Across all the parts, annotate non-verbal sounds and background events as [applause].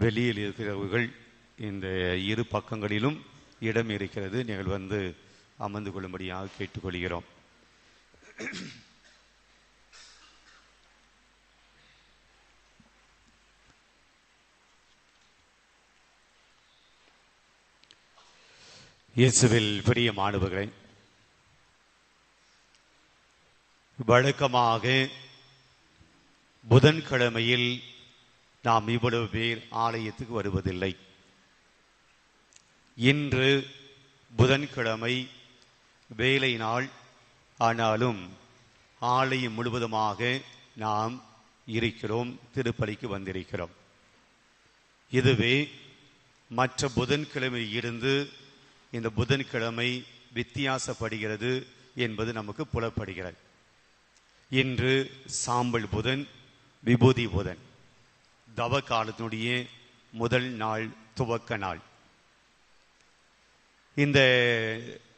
வெளியில் இருக்கிறவர்கள் இந்த இரு பக்கங்களிலும் இடம் இருக்கிறது. நீங்கள் வந்து அமர்ந்து கொள்ளும்படியாக கேட்டுக்கொள்கிறோம். இயேசுவில் பெரிய மாணவர்களே வழக்கமாக புதன்கிழமையில் நாம் இவ்வளவு பேர் ஆலயத்துக்கு வருவதில்லை. இன்று புதன்கிழமை வேலை நாள். ஆனாலும் ஆலயம் முழுவதுமாக நாம் இருக்கிறோம் திருப்பலிக்கு வந்திருக்கிறோம். இதுவே மற்ற புதன்கிழமை இருந்து இந்த புதன்கிழமை வித்தியாசப்படுகிறது என்பது நமக்கு புலப்படுகிறது. இன்று சாம்பல் புதன் விபூதி புதன். தவ காலத்தினுடைய முதல் நாள் துவக்க நாள். இந்த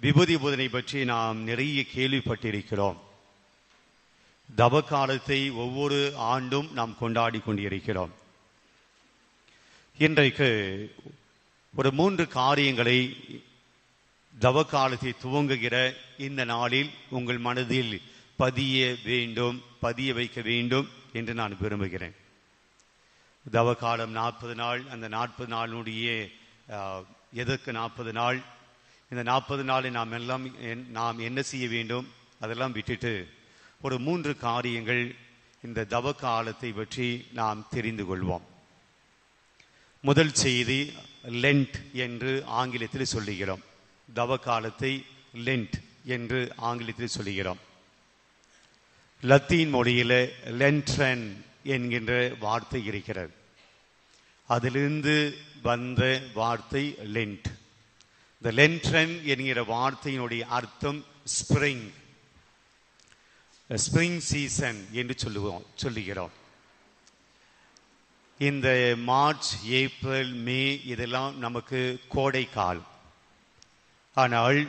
விபூதி புதனை பற்றி நாம் நிறைய கேள்விப்பட்டிருக்கிறோம். தவ காலத்தை ஒவ்வொரு ஆண்டும் நாம் கொண்டாடி கொண்டிருக்கிறோம். இன்றைக்கு ஒரு மூன்று காரியங்களை தவ காலத்தை துவங்குகிற இந்த நாளில் உங்கள் மனதில் பதிய வேண்டும் பதிய வைக்க வேண்டும் என்று நான் விரும்புகிறேன். தவ காலம் நாற்பது நாள் அந்த நாற்பது நாளினுடைய எதற்கு நாற்பது நாள்? இந்த நாற்பது நாளை நாம் எல்லாம் என்- நாம் என்ன செய்ய வேண்டும்? அதெல்லாம் விட்டுட்டு ஒரு மூன்று காரியங்கள் இந்த தவ காலத்தை பற்றி நாம் தெரிந்து கொள்வோம். முதல் செய்தி லென்ட் என்று ஆங்கிலத்தில் சொல்லுகிறோம். தவ காலத்தை லென்ட் என்று ஆங்கிலத்தில் சொல்லுகிறோம். லத்தீன் மொழியில லென்ட்ரன் என்கின்ற வார்த்தை இருக்கிறது. அதிலிருந்து வந்த வார்த்தை லென்ட் இந்த லென்ட்ரன் என்கிற வார்த்தையினுடைய அர்த்தம் ஸ்பிரிங் ஸ்பிரிங் சீசன் என்று சொல்லுவோம் சொல்லுகிறோம். இந்த மார்ச் ஏப்ரல் மே இதெல்லாம் நமக்கு கோடை காலம் ஆனால்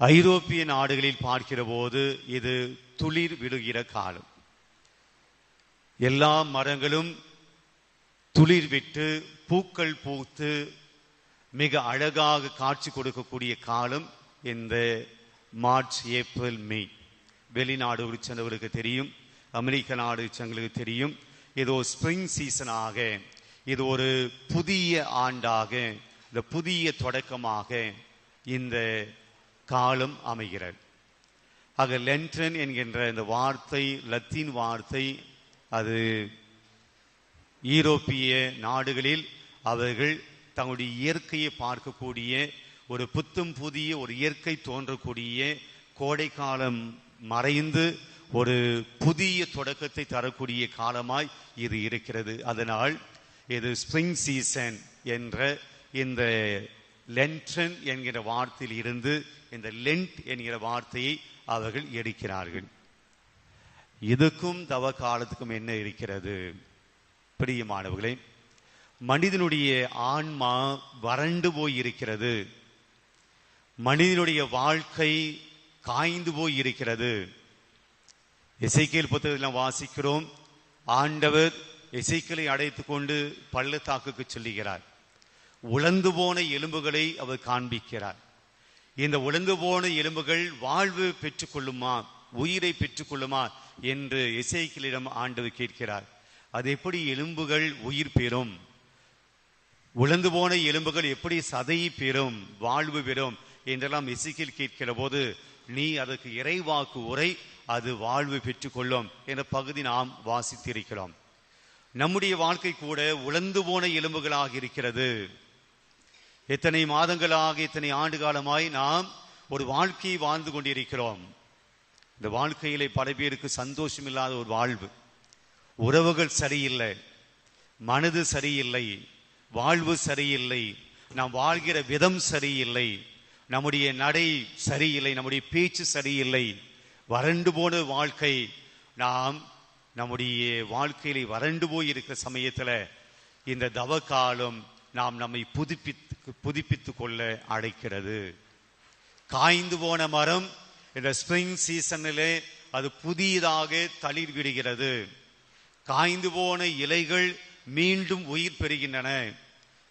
ஐரோப்பிய நாடுகளில் பார்க்கிற போது இது துளிர் விடுகிற காலம். எல்லா மரங்களும் துளிர் விட்டு பூக்கள் பூத்து மிக அழகாக காட்சி கொடுக்கக்கூடிய காலம் இந்த மார்ச் ஏப்ரல் மே. வெளிநாடு சென்றவர்களுக்கு தெரியும். அமெரிக்க நாடு உரிச்சவங்களுக்கு தெரியும். இது ஒரு ஸ்ப்ரிங் சீசனாக இது ஒரு புதிய ஆண்டாக இந்த புதிய தொடக்கமாக இந்த காலம் அமைகிறது. ஆக லென்ட்ரன் என்கின்ற இந்த வார்த்தை லத்தீன் வார்த்தை அது ஈரோப்பிய நாடுகளில் அவர்கள் தங்களுடைய இயற்கையை பார்க்கக்கூடிய ஒரு புத்தும் புதிய ஒரு இயற்கை தோன்றக்கூடிய கோடை காலம் மறைந்து ஒரு புதிய தொடக்கத்தை தரக்கூடிய காலமாய் இது இருக்கிறது. அதனால் இது ஸ்ப்ரிங் சீசன் என்ற இந்த லென்ட்ரன் என்கிற வார்த்தையில் இருந்து இந்த லென்ட் என்கிற வார்த்தையை அவர்கள் எடுக்கிறார்கள். இதுக்கும் தவ காலத்துக்கும் என்ன இருக்கிறது? பிரியமானவர்களே மனிதனுடைய ஆன்மா வறண்டு போய் இருக்கிறது மனிதனுடைய வாழ்க்கை காய்ந்து போய் இருக்கிறது இசைக்கேல் புத்தகத்தில் வாசிக்கிறோம் ஆண்டவர் இசைக்கலை அடைத்து கொண்டு பள்ளத்தாக்குக்கு சொல்லுகிறார் உழந்து போன எலும்புகளை அவர் காண்பிக்கிறார். இந்த உழந்து போன எலும்புகள் வாழ்வு பெற்றுக்கொள்ளுமா? உயிரை பெற்றுக்கொள்ளுமா? என்று இசைக்கலிடம் ஆண்டவர் கேட்கிறார். அது எப்படி எலும்புகள் உயிர் பெறும்? உழந்து போன எலும்புகள் எப்படி சதை பெறும்? வாழ்வு பெறும்? என்றெல்லாம் இசைக்கில் கேட்கிற போது நீ அதற்கு இறைவாக்கு உரை அது வாழ்வு பெற்றுக்கொள்ளும் என்ற பகுதி நாம் வாசித்திருக்கிறோம். நம்முடைய வாழ்க்கை கூட உழந்து போன எலும்புகளாக இருக்கிறது. எத்தனை மாதங்களாக இத்தனை ஆண்டு காலமாய் நாம் ஒரு வாழ்க்கையை வாழ்ந்து கொண்டிருக்கிறோம். இந்த வாழ்க்கையிலே பல பேருக்கு சந்தோஷம் இல்லாத ஒரு வாழ்வு. உறவுகள் சரியில்லை மனது சரியில்லை வாழ்வு சரியில்லை நாம் வாழ்கிற விதம் சரியில்லை நம்முடைய நடை சரியில்லை நம்முடைய பேச்சு சரியில்லை வறண்டு போன வாழ்க்கை நாம் நம்முடைய வாழ்க்கையில வறண்டு போய் இருக்கிற சமயத்துல இந்த தவ காலம் நாம் நம்மை புதுப்பித்து புதுப்பித்து கொள்ள அழைக்கிறது. காய்ந்து போன மரம் இந்த ஸ்ப்ரிங் சீசனிலே அது புதியதாக தளிர் விடுகிறது. காய்ந்து போன இலைகள் மீண்டும் உயிர் பெறுகின்றன.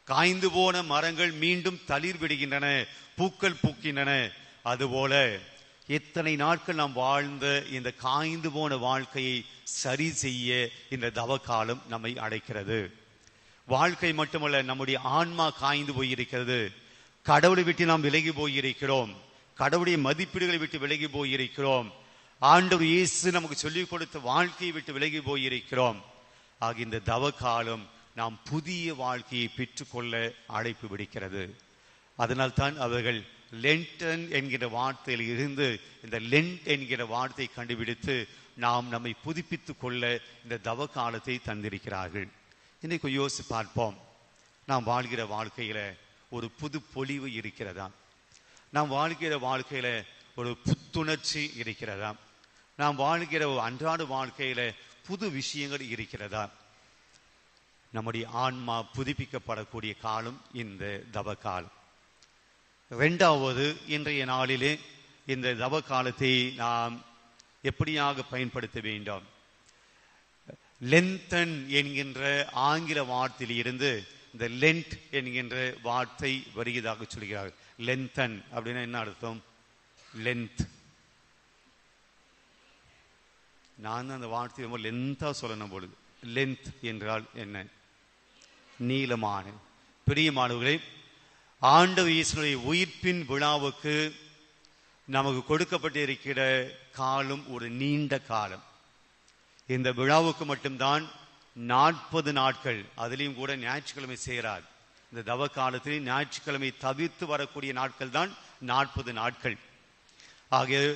காய்ந்து போன மரங்கள் மீண்டும் தளிர் விடுகின்றன பூக்கள் பூக்கின்றன. அதுபோல எத்தனை நாட்கள் நாம் வாழ்ந்த இந்த காய்ந்து போன வாழ்க்கையை சரி செய்ய இந்த தவக்காலம் நம்மை அடைக்கிறது வாழ்க்கை மட்டுமல்ல நம்முடைய ஆன்மா காய்ந்து போயிருக்கிறது. கடவுளை விட்டு நாம் விலகி போயிருக்கிறோம். கடவுளுடைய மதிப்பீடுகளை விட்டு விலகி போயிருக்கிறோம். ஆண்டவர் இயேசு நமக்கு சொல்லிக் கொடுத்த வாழ்க்கையை விட்டு விலகி போயிருக்கிறோம். ஆக இந்த தவ காலம் நாம் புதிய வாழ்க்கையை பெற்றுக்கொள்ள அழைப்பு விடுக்கிறது. அதனால் தான் அவர்கள் லென்டன் என்கிற வார்த்தையில் இருந்து இந்த லென்ட் என்கிற வார்த்தை கண்டுபிடித்து நாம் நம்மை புதுப்பித்துக் கொள்ள இந்த தவ காலத்தை தந்திருக்கிறார்கள். இன்னைக்கு யோசித்து பார்ப்போம். நாம் வாழ்கிற வாழ்க்கையில ஒரு புது பொலிவு இருக்கிறதா? நாம் வாழ்கிற வாழ்க்கையில ஒரு புத்துணர்ச்சி இருக்கிறதா? நாம் வாழ்கிற ஒரு அன்றாட வாழ்க்கையில புது விஷயங்கள் இருக்கிறதா? நம்முடைய ஆன்மா புதுப்பிக்கப்படக்கூடிய காலம் இந்த தவ காலம் ரெண்டாவது இன்றைய நாளிலே இந்த தவ காலத்தை நாம் எப்படியாக பயன்படுத்த வேண்டும்? லென்தன் என்கின்ற ஆங்கில வார்த்தையில் இருந்து இந்த லென்ட் என்கின்ற வார்த்தை வருகிறதாக சொல்கிறார்கள். லென்தன் அப்படின்னா என்ன அர்த்தம்? லென்த் நான் தான் அந்த வார்த்தையை ரொம்ப லென்த்தாக சொல்லணும் பொழுது. லென்த் என்றால் என்ன? நீளமான பிரியமானவர்களே ஆண்டவ இயேசுடைய உயிர்ப்பின் விழாவுக்கு நமக்கு கொடுக்கப்பட்டிருக்கிற காலம் ஒரு நீண்ட காலம். இந்த விழாவுக்கு மட்டும்தான் நாற்பது நாட்கள் அதுலேயும் கூட ஞாயிற்றுக்கிழமை செய்கிறார் இந்த தவ காலத்தில் ஞாயிற்றுக்கிழமை தவிர்த்து வரக்கூடிய நாட்கள் தான் நாற்பது நாட்கள். ஆகிய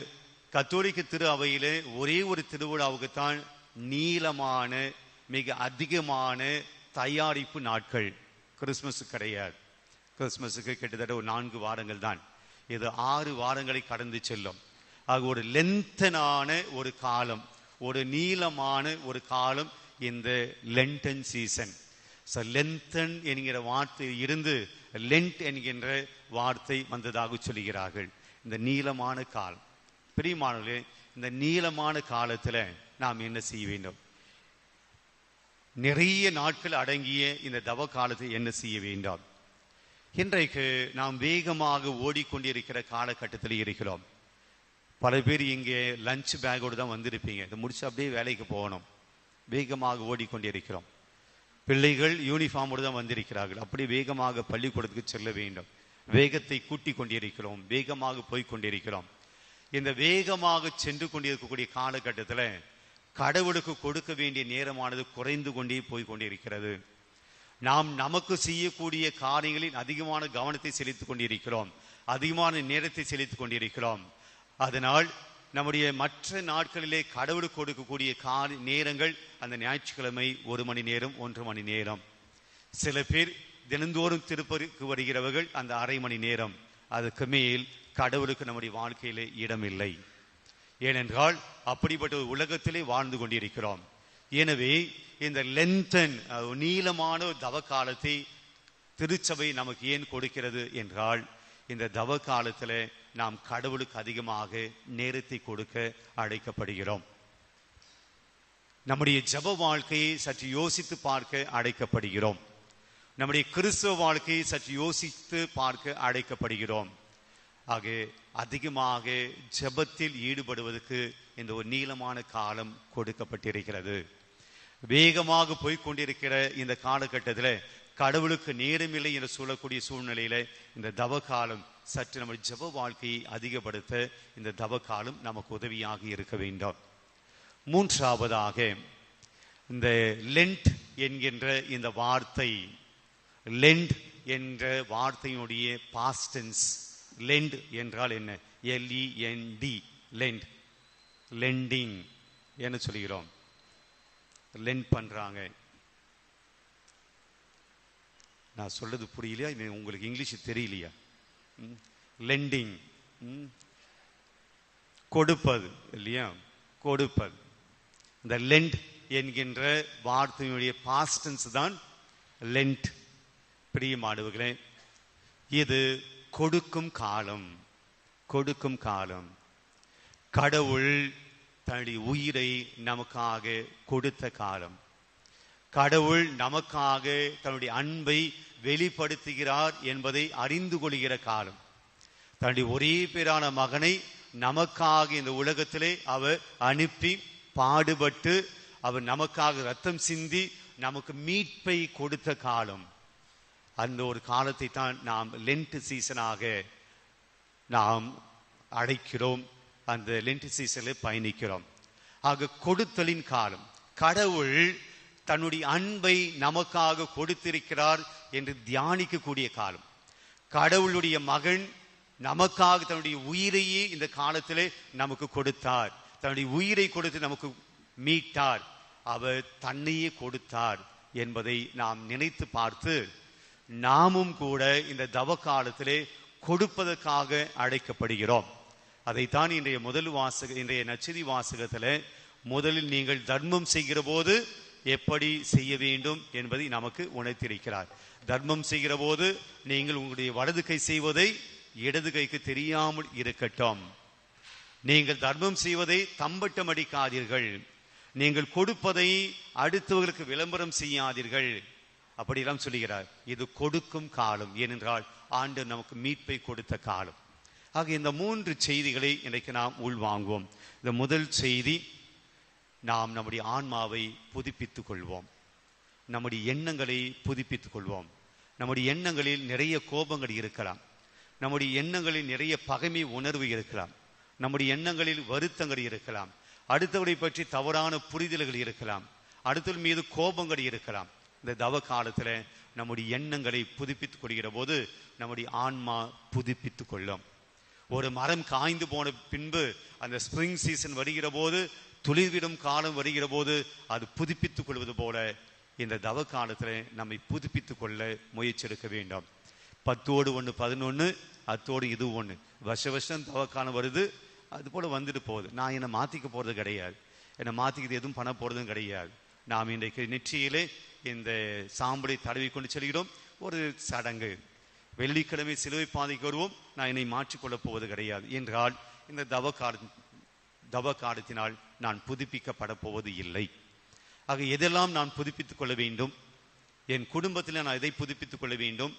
கத்தோலிக்க திரு அவையிலே ஒரே ஒரு திருவிழாவுக்குத்தான் நீளமான மிக அதிகமான தயாரிப்பு நாட்கள். கிறிஸ்மஸ் கிடையாது. கிறிஸ்மஸுக்கு கிட்டத்தட்ட ஒரு நான்கு வாரங்கள் தான். இது ஆறு வாரங்களை கடந்து செல்லும். ஆக ஒரு லென்த்தனான ஒரு காலம் ஒரு நீளமான ஒரு காலம் இந்த லென்டன் சீசன் ஸோ லென்தன் என்கிற வார்த்தை இருந்து லென்ட் என்கின்ற வார்த்தை வந்ததாக சொல்கிறார்கள் இந்த நீளமான காலம். பிரியமானவர்களே இந்த நீளமான காலத்துல நாம் என்ன செய்ய வேண்டும்? நிறைய நாட்கள் அடங்கிய இந்த தவ காலத்தை என்ன செய்ய வேண்டும்? இன்றைக்கு நாம் வேகமாக ஓடிக்கொண்டிருக்கிற காலகட்டத்தில் இருக்கிறோம். பல பேர் இங்கே லஞ்ச் பேக்கோடு தான் வந்திருப்பீங்க. இதை முடிச்சு அப்படியே வேலைக்கு போகணும். வேகமாக ஓடிக்கொண்டிருக்கிறோம். பிள்ளைகள் யூனிஃபார்மோடு தான் வந்திருக்கிறார்கள். அப்படி வேகமாக பள்ளிக்கூடத்துக்கு செல்ல வேண்டும். வேகத்தை கூட்டிக் கொண்டிருக்கிறோம். வேகமாக போய் கொண்டிருக்கிறோம். இந்த வேகமாக சென்று கொண்டிருக்கக்கூடிய காலகட்டத்தில் கடவுளுக்கு கொடுக்க வேண்டிய நேரமானது குறைந்து கொண்டே போய் கொண்டிருக்கிறது. நாம் நமக்கு செய்யக்கூடிய காரியங்களில் அதிகமான கவனத்தை செலுத்திக் கொண்டிருக்கிறோம். அதிகமான நேரத்தை செலுத்திக் கொண்டிருக்கிறோம். அதனால் நம்முடைய மற்ற நாட்களிலே கடவுள் கொடுக்கக்கூடிய காரி நேரங்கள் அந்த ஞாயிற்றுக்கிழமை ஒரு மணி நேரம் ஒன்று மணி நேரம். சில பேர் தினந்தோறும் திருப்பதிக்கு வருகிறவர்கள் அந்த அரை மணி நேரம். அதுக்கு மேல் கடவுளுக்கு நம்முடைய வாழ்க்கையிலே இடமில்லை. ஏனென்றால் அப்படிப்பட்ட ஒரு உலகத்திலே வாழ்ந்து கொண்டிருக்கிறோம். எனவே இந்த லென்தன் நீளமான ஒரு தவ காலத்தை திருச்சபை நமக்கு ஏன் கொடுக்கிறது என்றால் இந்த தவ காலத்தில் நாம் கடவுளுக்கு அதிகமாக நேரத்தை கொடுக்க அழைக்கப்படுகிறோம். நம்முடைய ஜப வாழ்க்கையை சற்று யோசித்து பார்க்க அழைக்கப்படுகிறோம். நம்முடைய கிறிஸ்துவ வாழ்க்கையை சற்று யோசித்து பார்க்க அழைக்கப்படுகிறோம். ஆக அதிகமாக ஜபத்தில் ஈடுபடுவதற்கு இந்த ஒரு நீளமான காலம் கொடுக்கப்பட்டிருக்கிறது. வேகமாக போய்கொண்டிருக்கிற இந்த காலகட்டத்தில் கடவுளுக்கு நேரமில்லை என்று சொல்லக்கூடிய சூழ்நிலையில இந்த தவ காலம் சற்று நம்ம ஜப வாழ்க்கையை அதிகப்படுத்த இந்த தவ காலம் நமக்கு உதவியாக இருக்க வேண்டும். மூன்றாவதாக இந்த லெண்ட் என்கின்ற இந்த வார்த்தை லெண்ட் என்ற வார்த்தையினுடைய பாஸ்டன்ஸ் லெண்ட் என்றால் என்ன? எல்இஎன்டி லெண்ட் லெண்டிங் என்ன சொல்கிறோம் லெண்ட் பண்ணுறாங்க நான் சொல்றது புரியலையா? இது உங்களுக்கு இங்கிலீஷ் தெரியலையா? லெண்டிங் கொடுப்பது இல்லையா? கொடுப்பது. இந்த லெண்ட் என்கின்ற வார்த்தையினுடைய பாஸ்டன்ஸ் தான் லெண்ட் பிரியமானவர்களே இது கொடுக்கும் காலம். கொடுக்கும் காலம். கடவுள் தன்னுடைய உயிரை நமக்காக கொடுத்த காலம். கடவுள் நமக்காக தன்னுடைய அன்பை வெளிப்படுத்துகிறார் என்பதை அறிந்து கொள்கிற காலம். தன்னுடைய ஒரே பேரான மகனை நமக்காக இந்த உலகத்திலே அவர் அனுப்பி பாடுபட்டு அவர் நமக்காக ரத்தம் சிந்தி நமக்கு மீட்பை கொடுத்த காலம். அந்த ஒரு காலத்தை தான் நாம் லென்ட் சீசனாக நாம் அழைக்கிறோம். அந்த லென்ட் சீசனில் பயணிக்கிறோம். ஆக கொடுத்தலின் காலம். கடவுள் தன்னுடைய அன்பை நமக்காக கொடுத்திருக்கிறார். என்று தியானிக்கக்கூடிய காலம். கடவுளுடைய மகன் நமக்காக தன்னுடைய உயிரையே இந்த காலத்திலே நமக்கு கொடுத்தார். தன்னுடைய உயிரை கொடுத்து நமக்கு மீட்டார். அவர் தன்னையே கொடுத்தார் என்பதை நாம் நினைத்து பார்த்து நாமும் கூட இந்த தவ காலத்திலே கொடுப்பதற்காக அழைக்கப்படுகிறோம். அதைத்தான் இன்றைய முதல் வாசக இன்றைய நச்சதி வாசகத்தில் முதலில் நீங்கள் தர்மம் செய்கிற போது எப்படி செய்ய வேண்டும் என்பதை நமக்கு உணர்த்தியிருக்கிறார். தர்மம் செய்கிற போது நீங்கள் உங்களுடைய வலது கை செய்வதை இடது கைக்கு தெரியாமல் இருக்கட்டும். நீங்கள் தர்மம் செய்வதை தம்பட்டம் அடிக்காதீர்கள். நீங்கள் கொடுப்பதை அடுத்தவர்களுக்கு விளம்பரம் செய்யாதீர்கள். அப்படியெல்லாம் சொல்லுகிறார். இது கொடுக்கும் காலம். ஏனென்றால் ஆண்டு நமக்கு மீட்பை கொடுத்த காலம். ஆக இந்த மூன்று செய்திகளை இன்றைக்கு நாம் உள்வாங்குவோம். இந்த முதல் செய்தி நாம் நம்முடைய ஆன்மாவை புதுப்பித்துக் கொள்வோம் நம்முடைய எண்ணங்களை புதுப்பித்துக் கொள்வோம் நம்முடைய எண்ணங்களில் நிறைய கோபங்கள் இருக்கலாம். நம்முடைய எண்ணங்களில் நிறைய பகைமை உணர்வு இருக்கலாம். நம்முடைய எண்ணங்களில் வருத்தங்கள் இருக்கலாம். அடுத்தவரை பற்றி தவறான புரிதல்கள் இருக்கலாம். அடுத்தவர் மீது கோபங்கள் இருக்கலாம். இந்த தவ காலத்துல நம்முடைய எண்ணங்களை புதுப்பித்துக் கொள்கிற போது நம்முடைய ஆன்மா புதுப்பித்துக் கொள்ளும். ஒரு மரம் காய்ந்து போன பின்பு அந்த ஸ்ப்ரிங் சீசன் வருகிற போது துளிர்விடும் காலம் வருகிற போது அது புதுப்பித்துக் கொள்வது போல இந்த தவ காலத்தில் நம்மை புதுப்பித்துக் கொள்ள முயற்சி எடுக்க வேண்டும். பத்தோடு ஒன்று பதினொன்று அத்தோடு இது ஒன்று வருஷ வருஷம் தவ காலம் வருது அது போல வந்துட்டு போகுது. நான் என்னை மாத்திக்க போறது கிடையாது. என்னை மாத்திக்கிறது எதுவும் பண்ண போகிறதும் கிடையாது. நாம் இன்றைக்கு நெற்றியிலே இந்த சாம்பலை தடவி கொண்டு செல்கிறோம். ஒரு சடங்கு. வெள்ளிக்கிழமை சிலுவை பாதைக்கு வருவோம். நான் என்னை மாற்றிக்கொள்ளப் போவது கிடையாது. என்றால் இந்த தவ காலம் தவ காலத்தினால் நான் புதுப்பிக்கப்பட போவது இல்லை ஆக எதெல்லாம் நான் புதுப்பித்துக் கொள்ள வேண்டும்? என் குடும்பத்தில் நான் எதை புதுப்பித்துக் கொள்ள வேண்டும்?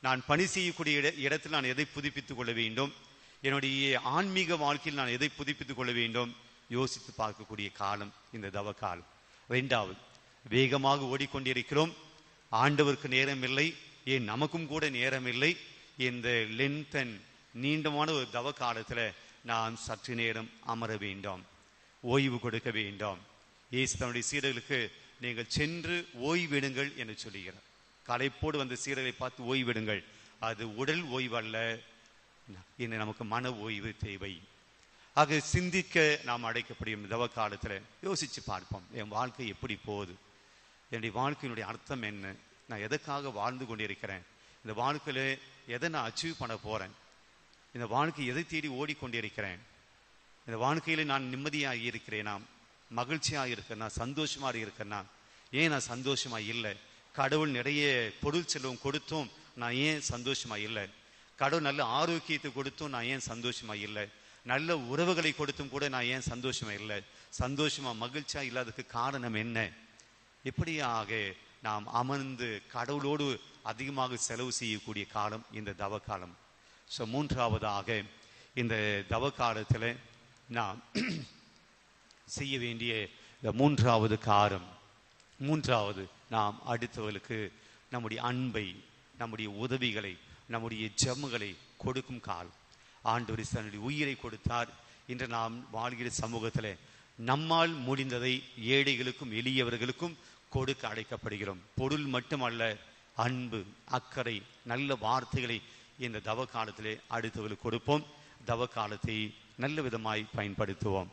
நான் பணி செய்யக்கூடிய இட இடத்தில் நான் எதை புதுப்பித்துக் கொள்ள வேண்டும்? என்னுடைய ஆன்மீக வாழ்க்கையில் நான் எதை புதுப்பித்துக் கொள்ள வேண்டும்? யோசித்து பார்க்கக்கூடிய காலம் இந்த தவ காலம் ரெண்டாவது வேகமாக ஓடிக்கொண்டிருக்கிறோம். ஆண்டவருக்கு நேரம் இல்லை ஏன் நமக்கும் கூட நேரம் இல்லை இந்த லென்தன் நீண்டமான ஒரு தவ காலத்தில் நாம் சற்று நேரம் அமர வேண்டும் ஓய்வு கொடுக்க வேண்டும். இயேசு தன்னுடைய சீடர்களுக்கு நீங்கள் சென்று ஓய்விடுங்கள் என்று சொல்லுகிறார். களைப்போடு வந்த சீடர்களை பார்த்து ஓய்விடுங்கள். அது உடல் ஓய்வு அல்ல இன்று நமக்கு மன ஓய்வு தேவை. ஆக சிந்திக்க நாம் அடைக்கப்படும் தவ காலத்தில் யோசித்து பார்ப்போம் என் வாழ்க்கை எப்படி போகுது? என்னுடைய வாழ்க்கையினுடைய அர்த்தம் என்ன? நான் எதற்காக வாழ்ந்து கொண்டிருக்கிறேன்? இந்த வாழ்க்கையில் எதை நான் அச்சீவ் பண்ண போறேன்? இந்த வாழ்க்கை எதை தேடி ஓடிக்கொண்டிருக்கிறேன்? இந்த வாழ்க்கையில நான் நிம்மதியாக இருக்கிறேனா? மகிழ்ச்சியாக இருக்கிறேனா சந்தோஷமா இருக்கிறேனா ஏன் நான் சந்தோஷமா இல்லை? கடவுள் நிறைய பொருள் செல்வம் கொடுத்தும் நான் ஏன் சந்தோஷமா இல்லை? கடவுள் நல்ல ஆரோக்கியத்தை கொடுத்தும் நான் ஏன் சந்தோஷமா இல்லை? நல்ல உறவுகளை கொடுத்தும் கூட நான் ஏன் சந்தோஷமா இல்லை? சந்தோஷமா மகிழ்ச்சியா இல்லாததுக்கு காரணம் என்ன? இப்படியாக நாம் அமர்ந்து கடவுளோடு அதிகமாக செலவு செய்யக்கூடிய காலம் இந்த தவ காலம்? ஸோ மூன்றாவதாக இந்த தவ காலத்தில் நாம் [clears throat] செய்ய வேண்டிய இந்த மூன்றாவது காரம். மூன்றாவது நாம் அடுத்தவர்களுக்கு நம்முடைய அன்பை நம்முடைய உதவிகளை நம்முடைய ஜம்முகளை கொடுக்கும் காலம். ஆண்டவர் தன்னுடைய உயிரை கொடுத்தார். இன்று நாம் வாழ்கிற சமூகத்தில் நம்மால் முடிந்ததை ஏழைகளுக்கும் எளியவர்களுக்கும் கொடுக்க அழைக்கப்படுகிறோம். பொருள் மட்டுமல்ல அன்பு அக்கறை நல்ல வார்த்தைகளை இந்த தவ காலத்திலே அடுத்தவர்களுக்கு கொடுப்போம். தவ காலத்தை நல்ல விதமாய் பயன்படுத்துவோம்.